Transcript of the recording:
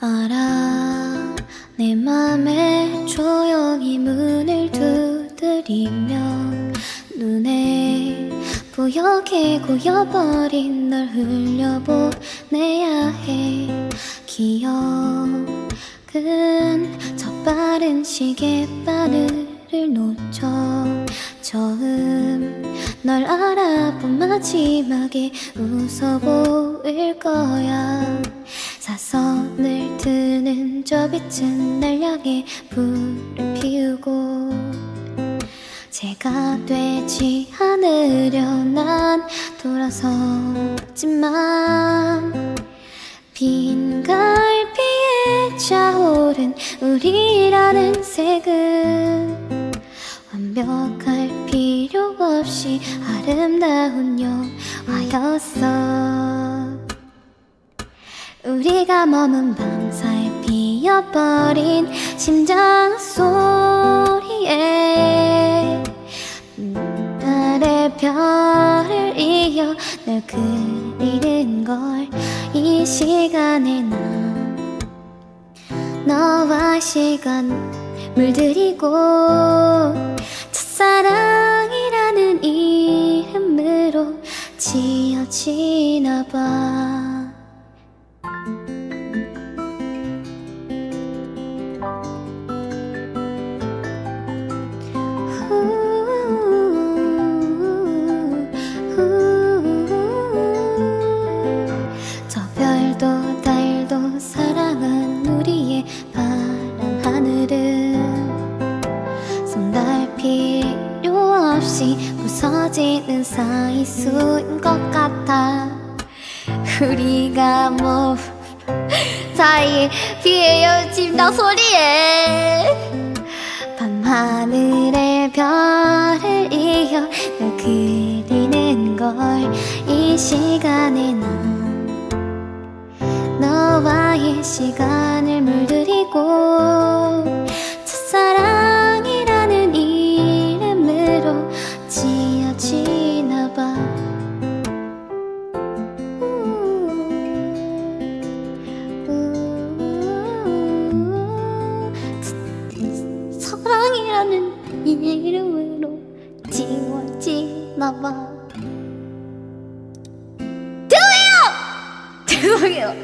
알아 내 맘에 조용히 문을 두드리며 눈에 뿌옇게 고여버린 널 흘려보내야 해. 기억 은 저 빠른 시계 바늘을 놓쳐 처음 널 알아본 마지막에 웃어 보일 거야. 사선을 트는 저 빛은 날 향해 불을 피우고 제가 되지 않으려 난 돌아섰지만 빈 오른 우리라는 색은 완벽할 필요 없이 아름다운 영화였어. 우리가 머문 밤사이 피어버린 심장 소리에 달의 별을 이어 널 그리는 걸 이 시간에 난 너와 시간 물들이고 첫사랑이라는 이름으로 지어지나 봐 없이 부서지는 사이 수인 것 같아. 우리가 뭐 사이 비에요 심장 소리에. 밤하늘의 별을 이어 널 그리는 걸 이 시간에 난 너와의 시간을 물들이고 사랑이라는 이름으로 지워지나봐 죄송해요! 죄송해요!